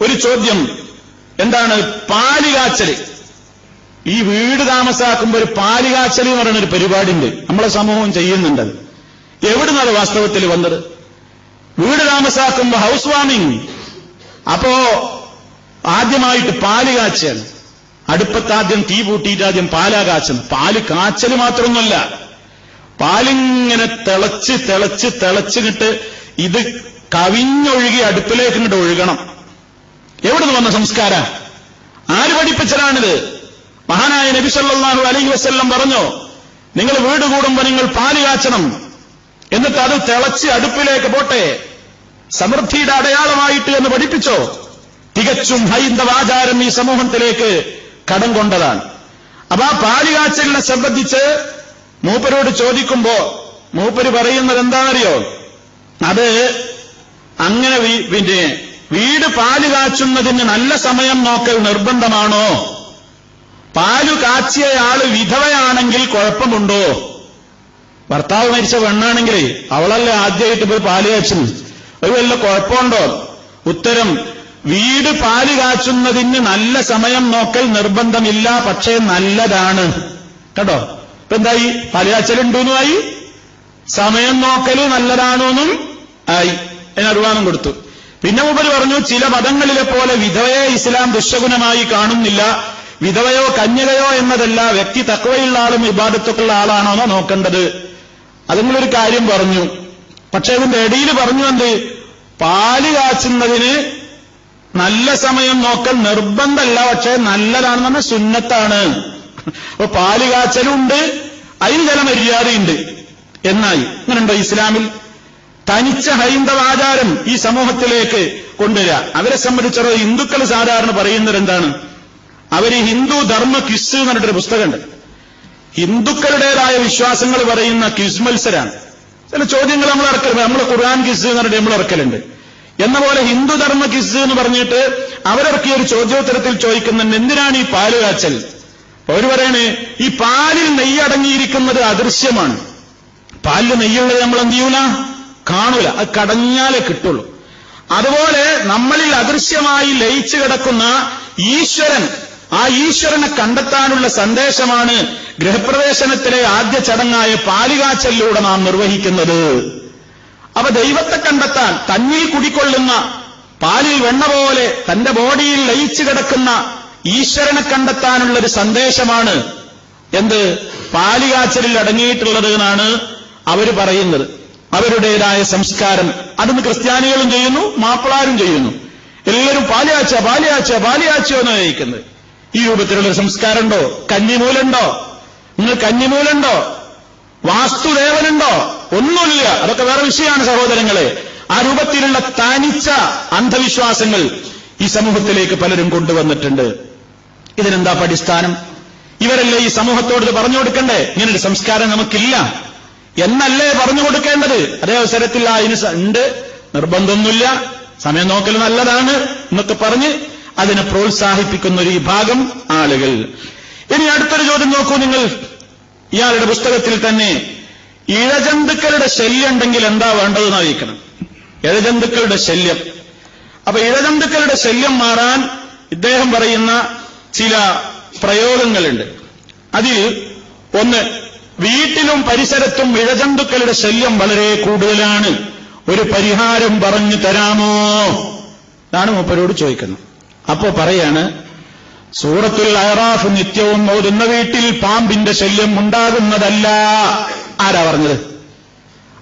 ഒരു ചോദ്യം. എന്താണ് പാലുകാച്ചൽ? ഈ വീട് താമസാക്കുമ്പോൾ ഒരു പാലുകാച്ചൽ എന്ന് പറയുന്ന ഒരു പരിപാടിയുണ്ട്. നമ്മളെ സമൂഹം ചെയ്യുന്നുണ്ട്. എവിടുന്നത് വാസ്തവത്തിൽ വന്നത്? വീട് താമസാക്കുമ്പോൾ ഹൗസ് വാമിങ് അപ്പോ ആദ്യമായിട്ട് പാൽ കാച്ചൽ അടുപ്പത്താദ്യം തീ പൂട്ടിയിട്ട് ആദ്യം പാലാ കാച്ചൽ പാൽ കാച്ചൽ മാത്രമൊന്നുമല്ല. പാലിങ്ങനെ തിളച്ച് തിളച്ച് തിളച്ചിട്ട് ഇത് കവിഞ്ഞൊഴുകി അടുപ്പിലേക്ക് ഇങ്ങോട്ട് ഒഴുകണം. എവിടുന്ന് വന്ന സംസ്കാര? ആര് പഠിപ്പിച്ചതാണിത്? മഹാനായ നബി സല്ലല്ലാഹു അലൈഹി വസല്ലം പറഞ്ഞു നിങ്ങൾ വീട് കൂടുമ്പോ നിങ്ങൾ പാൽ കാച്ചണം. എന്നിട്ട് അത് തിളച്ച് അടുപ്പിലേക്ക് പോട്ടെ. സമൃദ്ധിയുടെ അടയാളമായിട്ട് എന്ന് പഠിപ്പിച്ചോ. തികച്ചും ഹൈന്ദവാചാരം ഈ സമൂഹത്തിലേക്ക് കടം കൊണ്ടതാണ്. അപ്പൊ ആ പാലുകാച്ചലിനെ സംബന്ധിച്ച് മൂപ്പരോട് ചോദിക്കുമ്പോ മൂപ്പര് പറയുന്നത് എന്താണെന്നറിയോ അത് അങ്ങനെ പിന്നെ വീട് പാൽ കാച്ചുന്നതിന് നല്ല സമയം നോക്കൽ നിർബന്ധമാണോ? പാലു കാച്ചിയയാൾ വിധവയാണെങ്കിൽ കുഴപ്പമുണ്ടോ? ഭർത്താവ് മരിച്ച പെണ്ണാണെങ്കിൽ അവളല്ലേ ആദ്യമായിട്ട് പോയി പാൽ കാച്ചുന്നു ഒരു വല്ല കുഴപ്പമുണ്ടോ? ഉത്തരം വീട് പാൽ കാച്ചുന്നതിന് നല്ല സമയം നോക്കൽ നിർബന്ധമില്ല പക്ഷേ നല്ലതാണ്. കേട്ടോ? ഇപ്പൊ എന്തായി? പാൽ കാച്ചലുണ്ടെന്നുമായി സമയം നോക്കൽ നല്ലതാണോന്നും ആയി. അതിന് അറിവാനം കൊടുത്തു. പിന്നെ മുമ്പ് പറഞ്ഞു ചില മതങ്ങളിലെ പോലെ വിധവയെ ഇസ്ലാം ദുഷ്ടഗുണമായി കാണുന്നില്ല. വിധവയോ കന്യകയോ എന്നതല്ല വ്യക്തി തക്കവയുള്ള ആളും ഇബാദത്തൊക്കെയുള്ള ആളാണോ എന്നോ നോക്കേണ്ടത്. അതിങ്ങളൊരു കാര്യം പറഞ്ഞു. പക്ഷെ അതിന്റെ ഇടയിൽ പറഞ്ഞു എന്ത്? പാൽ കാച്ചുന്നതിന് നല്ല സമയം നോക്കൽ നിർബന്ധമല്ല പക്ഷെ നല്ലതാണെന്ന് പറഞ്ഞാൽ സുന്നത്താണ്. അപ്പൊ പാൽ കാച്ചലുണ്ട് അതിന് ചില മര്യാദയുണ്ട്. എന്നായി. അങ്ങനെയുണ്ടോ ഇസ്ലാമിൽ? തനിച്ച ഹൈന്ദവ ആചാരം ഈ സമൂഹത്തിലേക്ക് കൊണ്ടുവരിക. അവരെ സംബന്ധിച്ചിടത്തോളം ഹിന്ദുക്കൾ സാധാരണ പറയുന്നത് എന്താണ് അവർ ഹിന്ദു ധർമ്മ ക്വിസ് എന്ന് പറഞ്ഞിട്ടൊരു പുസ്തകമുണ്ട്. ഹിന്ദുക്കളുടേതായ വിശ്വാസങ്ങൾ പറയുന്ന ക്വിസ് മത്സരാണ്. ചില ചോദ്യങ്ങൾ നമ്മൾ ഇറക്കലുണ്ട് നമ്മൾ ഖുർആൻ ക്വിസ് എന്ന് പറഞ്ഞിട്ട് നമ്മൾ ഇറക്കലുണ്ട്. എന്ന പോലെ ഹിന്ദു ധർമ്മ ക്വിസ് എന്ന് പറഞ്ഞിട്ട് അവരിറക്കിയ ഒരു ചോദ്യോത്തരത്തിൽ ചോദിക്കുന്നുണ്ട് എന്തിനാണ് ഈ പാൽ കാച്ചൽ? അവർ പറയണേ ഈ പാലിൽ നെയ്യടങ്ങിയിരിക്കുന്നത് അദൃശ്യമാണ്. പാലിൽ നെയ്യുള്ളത് നമ്മൾ എന്ത് ചെയ്യൂല? കാണൂല. അത് കടഞ്ഞാലേ കിട്ടുള്ളൂ. അതുപോലെ നമ്മളിൽ അദൃശ്യമായി ലയിച്ചു കിടക്കുന്ന ഈശ്വരൻ ആ ഈശ്വരനെ കണ്ടെത്താനുള്ള സന്ദേശമാണ് ഗൃഹപ്രവേശനത്തിലെ ആദ്യ ചടങ്ങായ പാലികാച്ചലിലൂടെ നാം നിർവഹിക്കുന്നത്. അവ ദൈവത്തെ കണ്ടെത്താൻ തന്നിൽ കുടിക്കൊള്ളുന്ന പാലിൽ വെണ്ണ പോലെ തന്റെ ബോഡിയിൽ ലയിച്ചു കിടക്കുന്ന ഈശ്വരനെ കണ്ടെത്താനുള്ള ഒരു സന്ദേശമാണ് എന്ത്? പാലികാച്ചലിൽ അടങ്ങിയിട്ടുള്ളത് എന്നാണ് അവർ പറയുന്നത്. അവരുടേതായ സംസ്കാരം. അതിന് ക്രിസ്ത്യാനികളും ചെയ്യുന്നു മാപ്പിളാരും ചെയ്യുന്നു. എല്ലാവരും പാലിയാച്ച പാലിയാച്ച പാലിയാച്ചോ എന്ന് ചോദിക്കുന്നത് ഈ രൂപത്തിലുള്ള സംസ്കാരമുണ്ടോ? കന്നിമൂലുണ്ടോ? നിങ്ങൾ കന്നിമൂലുണ്ടോ? വാസ്തുദേവനുണ്ടോ? ഒന്നുമില്ല. അതൊക്കെ വേറെ വിഷയമാണ് സഹോദരങ്ങളെ. ആ രൂപത്തിലുള്ള തനിച്ച അന്ധവിശ്വാസങ്ങൾ ഈ സമൂഹത്തിലേക്ക് പലരും കൊണ്ടുവന്നിട്ടുണ്ട്. ഇതിനെന്താ അടിസ്ഥാനം ഇവരല്ലേ ഈ സമൂഹത്തോട് പറഞ്ഞു കൊടുക്കണ്ടേ ഇങ്ങനൊരു സംസ്കാരം നമുക്കില്ല. എന്നല്ലേ പറഞ്ഞു കൊടുക്കേണ്ടത്? അതേ അവസരത്തിൽ ആ ഇതിന് ഉണ്ട്. നിർബന്ധമൊന്നുമില്ല. സമയം നോക്കൽ നല്ലതാണ് എന്നൊക്കെ പറഞ്ഞ് അതിനെ പ്രോത്സാഹിപ്പിക്കുന്ന ഒരു വിഭാഗം ആളുകൾ. ഇനി അടുത്തൊരു ചോദ്യം നോക്കൂ നിങ്ങൾ. ഇയാളുടെ പുസ്തകത്തിൽ തന്നെ ഇഴജന്തുക്കളുടെ ശല്യം ഉണ്ടെങ്കിൽ എന്താ വേണ്ടതെന്ന് അറിയിക്കണം. ഇഴജന്തുക്കളുടെ ശല്യം. അപ്പൊ ഇഴജന്തുക്കളുടെ ശല്യം മാറാൻ ഇദ്ദേഹം പറയുന്ന ചില പ്രയോഗങ്ങളുണ്ട്. അതിൽ ഒന്ന് വീട്ടിലും പരിസരത്തും ഇഴജന്തുക്കളുടെ ശല്യം വളരെ കൂടുതലാണ്. ഒരു പരിഹാരം പറഞ്ഞു തരാമോ? എന്നാണ് മൂപ്പരോട് ചോദിക്കുന്നത്. അപ്പോ പറയാണ് സൂറത്തുൽ അയറാഫ് നിത്യവും ഓതുന്ന വീട്ടിൽ പാമ്പിന്റെ ശല്യം ഉണ്ടാകുന്നതല്ല. ആരാ പറഞ്ഞത്?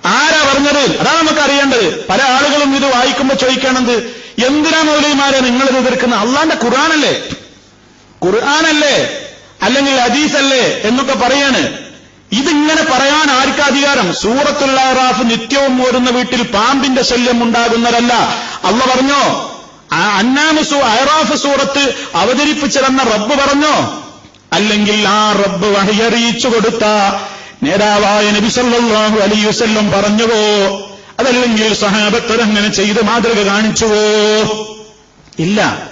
ആരാ പറഞ്ഞത്? അതാണ് നമുക്ക് അറിയേണ്ടത് പല ആളുകളും ഇത് വായിക്കുമ്പോൾ ചോദിക്കണത് എന്തിനാ മൗലിമാരെ നിങ്ങൾ ഇത് എതിർക്കുന്നത്? അള്ളാന്റെ ഖുർആാനല്ലേ? ഖുർആാനല്ലേ? അല്ലെങ്കിൽ അദീസല്ലേ എന്നൊക്കെ പറയാണ്. ഇതിങ്ങനെ പറയാൻ ആർക്കാ അധികാരം? സൂറത്തുൽ അറാഫ് നിത്യവും ഓരുന്ന വീട്ടിൽ പാമ്പിന്റെ ശല്യം ഉണ്ടാകുന്നതല്ല. അള്ള പറഞ്ഞോ? അന്നാമു സൂ അയറാഫ് സൂറത്ത് അവതരിപ്പിച്ചതെന്ന റബ്ബ് പറഞ്ഞോ? അല്ലെങ്കിൽ ആ റബ്ബ് വഹിയറിയിച്ചു കൊടുത്ത നേതാവായ നബി സല്ലല്ലാഹു പറഞ്ഞുവോ? അതല്ലെങ്കിൽ സഹാബത്തർ അങ്ങനെ ചെയ്ത് മാതൃക കാണിച്ചുവോ? ഇല്ല.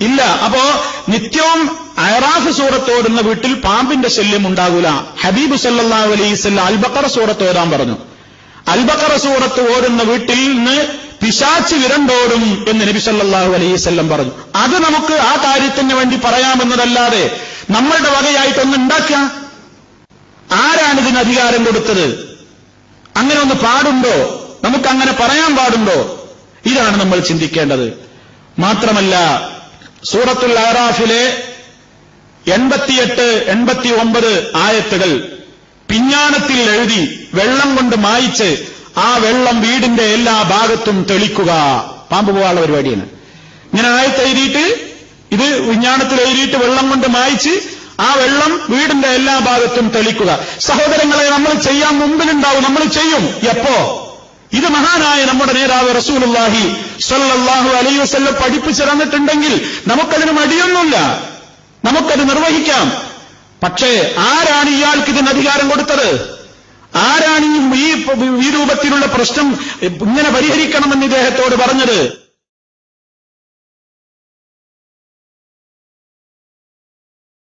ഇല്ല. അപ്പോ നിത്യവും അയറാഫ് സൂറത്തോടുന്ന വീട്ടിൽ പാമ്പിന്റെ ശല്യം ഉണ്ടാകൂല ഹബീബ് സല്ലാ വസല്ലം അൽബക്കറ സൂറത്ത് ഓതാൻ പറഞ്ഞു. അൽബക്കറ സൂറത്ത് ഓടുന്ന വീട്ടിൽ നിന്ന് പിശാച്ച് വിരണ്ടോടും എന്ന് നബി സല്ലാഹു അലൈവല്ലം പറഞ്ഞു. അത് നമുക്ക് ആ കാര്യത്തിന് വേണ്ടി പറയാമെന്നതല്ലാതെ നമ്മളുടെ വകയായിട്ടൊന്ന് ഉണ്ടാക്കുക ആരാണ് ഇതിന് അധികാരം കൊടുത്തത്? അങ്ങനെ ഒന്ന് പാടുണ്ടോ? നമുക്ക് അങ്ങനെ പറയാൻ പാടുണ്ടോ? ഇതാണ് നമ്മൾ ചിന്തിക്കേണ്ടത്. മാത്രമല്ല സൂറത്തുൽ ആറാഫിലെ എൺപത്തിയെട്ട് എൺപത്തി ഒമ്പത് ആയത്തുകൾ പിഞ്ഞാണത്തിൽ എഴുതി വെള്ളം കൊണ്ട് മായിച്ച് ആ വെള്ളം വീടിന്റെ എല്ലാ ഭാഗത്തും തെളിക്കുക. പാമ്പ് പോകാനുള്ള പരിപാടിയാണ്. ഇങ്ങനെ ആയത്ത് എഴുതിയിട്ട് ഇത് വിഞ്ഞാണത്തിൽ എഴുതിയിട്ട് വെള്ളം കൊണ്ട് മായിച്ച് ആ വെള്ളം വീടിന്റെ എല്ലാ ഭാഗത്തും തെളിക്കുക. സഹോദരങ്ങളെ നമ്മൾ ചെയ്യാൻ മുമ്പിലുണ്ടാവും നമ്മൾ ചെയ്യും. എപ്പോ? ഇത് മഹാനായ നമ്മുടെ നേതാവ് റസൂലുള്ളാഹി സ്വല്ലല്ലാഹു അലൈഹി വസല്ലം പഠിപ്പിച്ചു നമുക്കതിന് മടിയൊന്നുമില്ല. നമുക്കത് നിർവഹിക്കാം. പക്ഷേ ആരാണ് ഇയാൾക്ക് ഇതിന് അധികാരം കൊടുത്തത്? ആരാണ് ഈ രൂപത്തിലുള്ള പ്രശ്നം ഇങ്ങനെ പരിഹരിക്കണമെന്ന് ഇദ്ദേഹത്തോട് പറഞ്ഞത്?